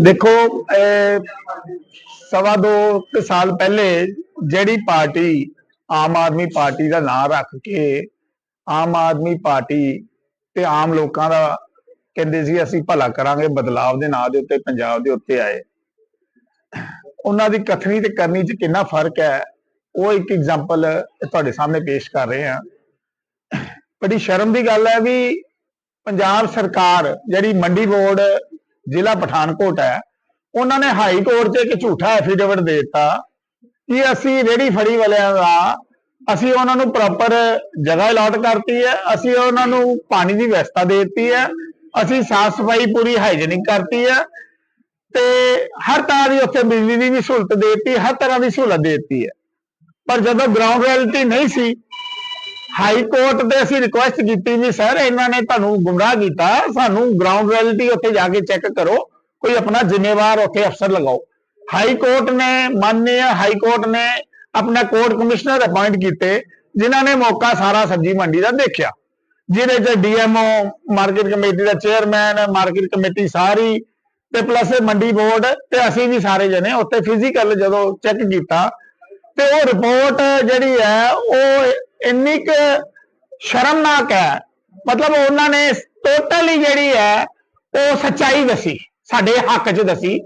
ਦੇਖੋ ਸਵਾ ਦੋ ਸਾਲ ਪਹਿਲੇ ਜਿਹੜੀ ਪਾਰਟੀ ਆਮ ਆਦਮੀ ਪਾਰਟੀ ਦਾ ਨਾਮ ਰੱਖ ਕੇ ਆਮ ਆਦਮੀ ਪਾਰਟੀ ਤੇ ਆਮ ਲੋਕਾਂ ਦਾ ਕਹਿੰਦੇ ਸੀ, ਅਸੀਂ ਭਲਾ ਕਰਾਂਗੇ, ਬਦਲਾਵ ਦੇ ਨਾਂ ਦੇ ਉੱਤੇ, ਪੰਜਾਬ ਦੇ ਉੱਤੇ ਆਏ। ਉਹਨਾਂ ਦੀ ਕਥਨੀ ਤੇ ਕਰਨੀ 'ਚ ਕਿੰਨਾ ਫ਼ਰਕ ਹੈ, ਉਹ ਇੱਕ ਐਗਜ਼ਾਮਪਲ ਤੁਹਾਡੇ ਸਾਹਮਣੇ ਪੇਸ਼ ਕਰ ਰਹੇ ਹਾਂ। ਬੜੀ ਸ਼ਰਮ ਦੀ ਗੱਲ ਹੈ ਵੀ ਪੰਜਾਬ ਸਰਕਾਰ, ਜਿਹੜੀ ਮੰਡੀ ਬੋਰਡ, ਜ਼ਿਲ੍ਹਾ ਪਠਾਨਕੋਟ ਹੈ, ਉਹਨਾਂ ਨੇ ਹਾਈ ਕੋਰਟ 'ਚ ਇੱਕ ਝੂਠਾ ਐਫੀਡੇਵਿਟ ਦੇ ਦਿੱਤਾ ਕਿ ਅਸੀਂ ਰੇੜੀ ਫੜੀ ਵਾਲਿਆਂ ਦਾ, ਅਸੀਂ ਉਹਨਾਂ ਨੂੰ ਪ੍ਰੋਪਰ ਜਗ੍ਹਾ ਅਲਾਟ ਕਰਤੀ ਹੈ, ਅਸੀਂ ਉਹਨਾਂ ਨੂੰ ਪਾਣੀ ਦੀ ਵਿਵਸਥਾ ਦੇ ਦਿੱਤੀ ਹੈ ਅਸੀਂ ਸਾਫ਼ ਸਫ਼ਾਈ ਪੂਰੀ ਹਾਈਜੀਨਿਕ ਕਰਤੀ ਹੈ ਤੇ ਹਰ ਤਰ੍ਹਾਂ ਦੀ ਉੱਥੇ ਬਿਜਲੀ ਦੀ ਵੀ ਸਹੂਲਤ ਦੇ ਦਿੱਤੀ, ਹਰ ਤਰ੍ਹਾਂ ਦੀ ਸਹੂਲਤ ਦੇ ਦਿੱਤੀ ਹੈ ਪਰ ਜਦੋਂ ਗਰਾਊਂਡ ਰਿਐਲਿਟੀ ਨਹੀਂ ਸੀ ਹਾਈ ਕੋਰਟ ਤੇ ਅਸੀਂ ਰਿਕੁਐਸਟ ਕੀਤੀ ਵੀ ਸਰ ਇਹਨਾਂ ਨੇ ਤੁਹਾਨੂੰ ਗੁੰਮਰਾਹ ਕੀਤਾ, ਸਾਨੂੰ ਗਰਾਊਂਡ ਰਿਐਲਿਟੀ ਉੱਥੇ ਜਾ ਕੇ ਚੈੱਕ ਕਰੋ, ਕੋਈ ਆਪਣਾ ਜ਼ਿੰਮੇਵਾਰ ਉੱਥੇ ਅਫਸਰ ਲਗਾਓ। ਹਾਈ ਕੋਰਟ ਨੇ ਮਾਨਯ ਹਾਈ ਕੋਰਟ ਨੇ ਆਪਣਾ ਕੋਰਟ ਕਮਿਸ਼ਨਰ ਅਪਾਇੰਟ ਕੀਤੇ, ਜਿਨ੍ਹਾਂ ਨੇ ਮੌਕਾ ਸਾਰਾ ਸਬਜ਼ੀ ਮੰਡੀ ਦਾ ਦੇਖਿਆ। ਜਿਹਦੇ ਚ ਡੀਐਮਓ ਮਾਰਕੀਟ ਕਮੇਟੀ ਦਾ ਚੇਅਰਮੈਨ ਮਾਰਕੀਟ ਕਮੇਟੀ ਸਾਰੀ, ਤੇ ਪਲੱਸ ਮੰਡੀ ਬੋਰਡ ਤੇ ਅਸੀਂ ਵੀ ਸਾਰੇ ਜਣੇ ਉੱਥੇ ਫਿਜ਼ੀਕਲ ਜਦੋਂ ਚੈੱਕ ਕੀਤਾ, ਤੇ ਉਹ ਰਿਪੋਰਟ ਜਿਹੜੀ ਹੈ, ਉਹ ਇੰਨੀ ਕੁ ਸ਼ਰਮਨਾਕ ਹੈ। ਮਤਲਬ ਉਹਨਾਂ ਨੇ ਟੋਟਲੀ ਜਿਹੜੀ ਹੈ, ਉਹ ਸੱਚਾਈ ਦੱਸੀ, ਸਾਡੇ ਹੱਕ 'ਚ ਦੱਸੀ।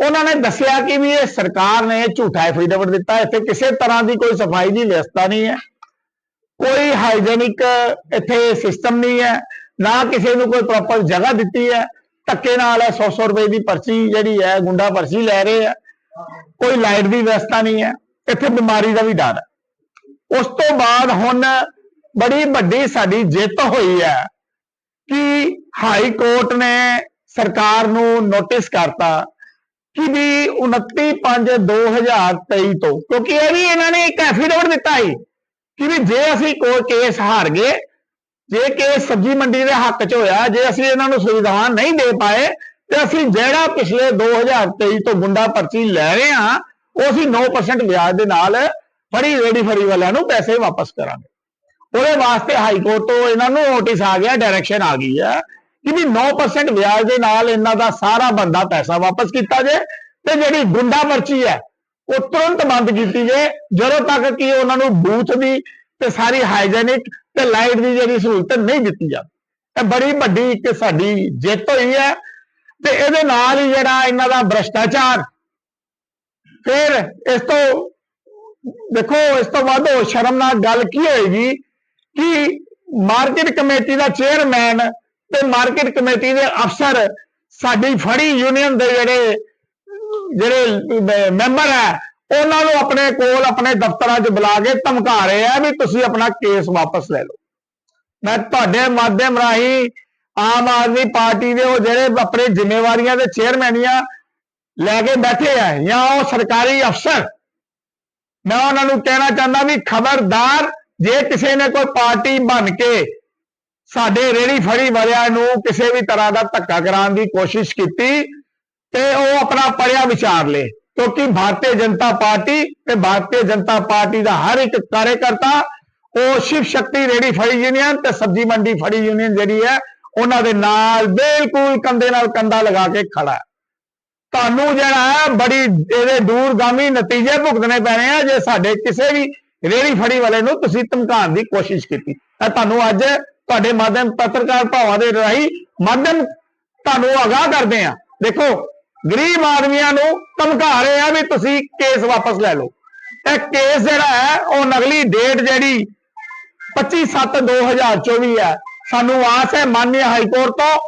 ਉਹਨਾਂ ਨੇ ਦੱਸਿਆ ਕਿ ਵੀ ਇਹ ਸਰਕਾਰ ਨੇ ਝੂਠਾ ਐਫੀਡੇਵਿਟ ਦਿੱਤਾ, ਇੱਥੇ ਕਿਸੇ ਤਰ੍ਹਾਂ ਦੀ ਕੋਈ ਸਫ਼ਾਈ ਦੀ ਵਿਵਸਥਾ ਨਹੀਂ ਹੈ। ਕੋਈ ਹਾਈਜੀਨਿਕ ਇੱਥੇ ਸਿਸਟਮ ਨਹੀਂ ਹੈ, ਨਾ ਕਿਸੇ ਨੂੰ ਕੋਈ ਪ੍ਰੋਪਰ ਜਗ੍ਹਾ ਦਿੱਤੀ ਹੈ। ਧੱਕੇ ਨਾਲ ਹੈ 100-100 ਰੁਪਏ ਦੀ ਪਰਚੀ ਜਿਹੜੀ ਹੈ, ਗੁੰਡਾ ਪਰਚੀ ਲੈ ਰਹੇ ਆ ਕੋਈ ਲਾਈਟ ਦੀ ਵਿਵਸਥਾ ਨਹੀਂ ਹੈ, ਇੱਥੇ ਬਿਮਾਰੀ ਦਾ ਵੀ ਡਰ ਹੈ। ਉਸ ਤੋਂ ਬਾਅਦ ਹੁਣ ਬੜੀ ਵੱਡੀ ਸਾਡੀ ਜਿੱਤ ਹੋਈ ਹੈ ਕਿ ਹਾਈ ਕੋਰਟ ਨੇ ਸਰਕਾਰ ਨੂੰ ਨੋਟਿਸ ਕਰਤਾ ਕਿ ਵੀ 29/5/2023 ਤੋਂ, ਕਿਉਂਕਿ ਇਹ ਵੀ ਇਹਨਾਂ ਨੇ ਇੱਕ ਐਫੀਡੇਵਿਟ ਦਿੱਤਾ ਸੀ। ਕਿ ਵੀ ਜੇ ਅਸੀਂ ਕੋਈ ਕੇਸ ਹਾਰ ਗਏ, ਜੇ ਕੇਸ ਸਬਜ਼ੀ ਮੰਡੀ ਦੇ ਹੱਕ 'ਚ ਹੋਇਆ, ਜੇ ਅਸੀਂ ਇਹਨਾਂ ਨੂੰ ਸੁਵਿਧਾਵਾਂ ਨਹੀਂ ਦੇ ਪਾਏ, ਤੇ ਅਸੀਂ ਜਿਹੜਾ ਪਿਛਲੇ 2023 ਤੋਂ ਗੁੰਡਾ ਪਰਚੀ ਲੈ ਰਹੇ ਹਾਂ, ਉਹ ਅਸੀਂ 9% ਵਿਆਜ ਦੇ ਨਾਲ ਫੜੀ, ਰੇੜੀ ਫੜੀ ਵਾਲਿਆਂ ਨੂੰ ਪੈਸੇ ਵਾਪਸ ਕਰਾਂਗੇ। ਉਹਦੇ ਵਾਸਤੇ ਹਾਈ ਕੋਰਟ ਤੋਂ ਇਹਨਾਂ ਨੂੰ ਨੋਟਿਸ ਆ ਗਿਆ ਡਾਇਰੈਕਸ਼ਨ ਆ ਗਈ ਹੈ ਕਿ ਵੀ 9% ਵਿਆਜ ਦੇ ਨਾਲ ਇਹਨਾਂ ਦਾ ਸਾਰਾ ਬੰਦਾ ਪੈਸਾ ਵਾਪਸ ਕੀਤਾ ਜੇ ਤੇ ਜਿਹੜੀ ਗੁੰਡਾ ਪਰਚੀ ਹੈ ਉਹ ਤੁਰੰਤ ਬੰਦ ਕੀਤੀ ਜੇ ਜਦੋਂ ਤੱਕ ਕਿ ਉਹਨਾਂ ਨੂੰ ਬੂਥ ਦੀ ਤੇ ਸਾਰੀ ਹਾਈਜੈਨਿਕ ਤੇ ਲਾਈਟ ਦੀ ਜਿਹੜੀ ਸਹੂਲਤ ਨਹੀਂ ਦਿੱਤੀ ਜਾਂਦੀ। ਇਹ ਬੜੀ ਵੱਡੀ ਇੱਕ ਸਾਡੀ ਜਿੱਤ ਹੋਈ ਹੈ ਤੇ ਇਹਦੇ ਨਾਲ ਹੀ ਜਿਹੜਾ ਇਹਨਾਂ ਦਾ ਭ੍ਰਸ਼ਟਾਚਾਰ, ਫਿਰ ਇਸ ਤੋਂ ਦੇਖੋ, ਇਸ ਤੋਂ ਵੱਧ ਸ਼ਰਮਨਾਕ ਗੱਲ ਕੀ ਹੋਏਗੀ ਕਿ ਮਾਰਕੀਟ ਕਮੇਟੀ ਦਾ ਚੇਅਰਮੈਨ ਤੇ ਮਾਰਕੀਟ ਕਮੇਟੀ ਦੇ ਅਫਸਰ ਸਾਡੀ ਫੜੀ ਯੂਨੀਅਨ ਦੇ ਜਿਹੜੇ ਜਿਹੜੇ ਮੈਂਬਰ ਹੈ, ਉਹਨਾਂ ਨੂੰ ਆਪਣੇ ਕੋਲ, ਆਪਣੇ ਦਫ਼ਤਰਾਂ 'ਚ ਬੁਲਾ ਕੇ ਧਮਕਾ ਰਹੇ ਆ ਵੀ ਤੁਸੀਂ ਆਪਣਾ ਕੇਸ ਵਾਪਸ ਲੈ ਲਓ। ਮੈਂ ਤੁਹਾਡੇ ਮਾਧਿਅਮ ਰਾਹੀਂ ਆਮ ਆਦਮੀ ਪਾਰਟੀ ਦੇ ਉਹ ਜਿਹੜੇ ਆਪਣੇ ਜ਼ਿੰਮੇਵਾਰੀਆਂ ਦੇ ਚੇਅਰਮੈਨੀਆਂ ਲੈ ਕੇ ਬੈਠੇ ਆ, ਜਾਂ ਉਹ ਸਰਕਾਰੀ ਅਫਸਰ, ਮੈਂ ਉਹਨਾਂ ਨੂੰ ਕਹਿਣਾ ਚਾਹੁੰਦਾ ਵੀ ਖਬਰਦਾਰ ਜੇ ਕਿਸੇ ਨੇ ਕੋਈ ਪਾਰਟੀ ਬਣ ਕੇ ਸਾਡੇ ਰੇੜੀ ਫੜੀ ਵਾਲਿਆਂ ਨੂੰ ਕਿਸੇ ਵੀ ਤਰ੍ਹਾਂ ਦਾ ਧੱਕਾ ਕਰਾਉਣ ਦੀ ਕੋਸ਼ਿਸ਼ ਕੀਤੀ ਤੇ ਉਹ ਆਪਣਾ ਪੜਿਆ ਵਿਚਾਰ ਲੇ, ਕਿਉਂਕਿ ਭਾਰਤੀ ਜਨਤਾ ਪਾਰਟੀ ਤੇ ਭਾਰਤੀ ਜਨਤਾ ਪਾਰਟੀ ਦਾ ਹਰ ਇੱਕ ਕਾਰਜਕਰਤਾ, ਉਹ ਸ਼ਿਵ ਸ਼ਕਤੀ ਰੇੜੀ ਫੜੀ ਯੂਨੀਅਨ ਤੇ ਸਬਜ਼ੀ ਮੰਡੀ ਫੜੀ ਯੂਨੀਅਨ ਜਿਹੜੀ ਹੈ, ਉਹਨਾਂ ਦੇ ਨਾਲ ਬਿਲਕੁਲ ਕੰਦੇ ਨਾਲ ਕੰਦਾ ਲਗਾ ਕੇ ਖੜਾ ਤੁਹਾਨੂੰ ਜਿਹੜਾ ਹੈ, ਬੜੀ ਇਹਦੇ ਦੂਰਗਾਮੀ ਨਤੀਜੇ ਭੁਗਤਣੇ ਪੈਣੇ ਆ, ਜੇ ਸਾਡੇ ਕਿਸੇ ਵੀ ਰੇੜੀ ਫੜੀ ਵਾਲੇ ਨੂੰ ਤੁਸੀਂ ਧਮਕਾਉਣ ਦੀ ਕੋਸ਼ਿਸ਼ ਕੀਤੀ। ਤਾਂ ਤੁਹਾਨੂੰ ਅੱਜ ਤੁਹਾਡੇ ਮਾਧਿਅਮ ਪੱਤਰਕਾਰ ਭਾਵਾਂ ਦੇ ਰਾਹੀਂ ਮਾਧਿਅਮ ਤੁਹਾਨੂੰ ਆਗਾਹ ਕਰਦੇ ਆ ਦੇਖੋ ਗਰੀਬ ਆਦਮੀਆਂ ਨੂੰ ਧਮਕਾ ਰਹੇ ਆ ਵੀ ਤੁਸੀਂ ਕੇਸ ਵਾਪਸ ਲੈ ਲਓ। ਇਹ ਕੇਸ ਜਿਹੜਾ ਹੈ, ਉਹ ਨਕਲੀ ਡੇਟ ਜਿਹੜੀ 25/7/2024 ਹੈ। ਸਾਨੂੰ ਆਸ ਹੈ ਮਾਨਯ ਹਾਈ ਕੋਰਟ ਤੋਂ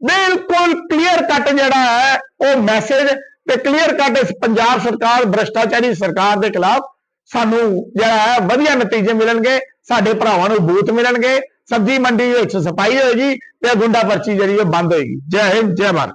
ਬਿਲਕੁਲ ਕਲੀਅਰ ਕੱਟ ਜਿਹੜਾ ਹੈ, ਉਹ ਮੈਸੇਜ ਤੇ ਕਲੀਅਰ ਕੱਟ ਇਸ ਪੰਜਾਬ ਸਰਕਾਰ, ਭ੍ਰਸ਼ਟਾਚਾਰੀ ਸਰਕਾਰ ਦੇ ਖਿਲਾਫ ਸਾਨੂੰ ਜਿਹੜਾ ਹੈ ਵਧੀਆ ਨਤੀਜੇ ਮਿਲਣਗੇ। ਸਾਡੇ ਭਰਾਵਾਂ ਨੂੰ ਬੂਥ ਮਿਲਣਗੇ। ਸਬਜ਼ੀ ਮੰਡੀ ਵਿੱਚ ਸਫ਼ਾਈ ਹੋਏਗੀ ਤੇ ਗੁੰਡਾ ਪਰਚੀ ਜਿਹੜੀ ਉਹ ਬੰਦ ਹੋਏਗੀ। ਜੈ ਹਿੰਦ, ਜੈ ਭਾਰਤ।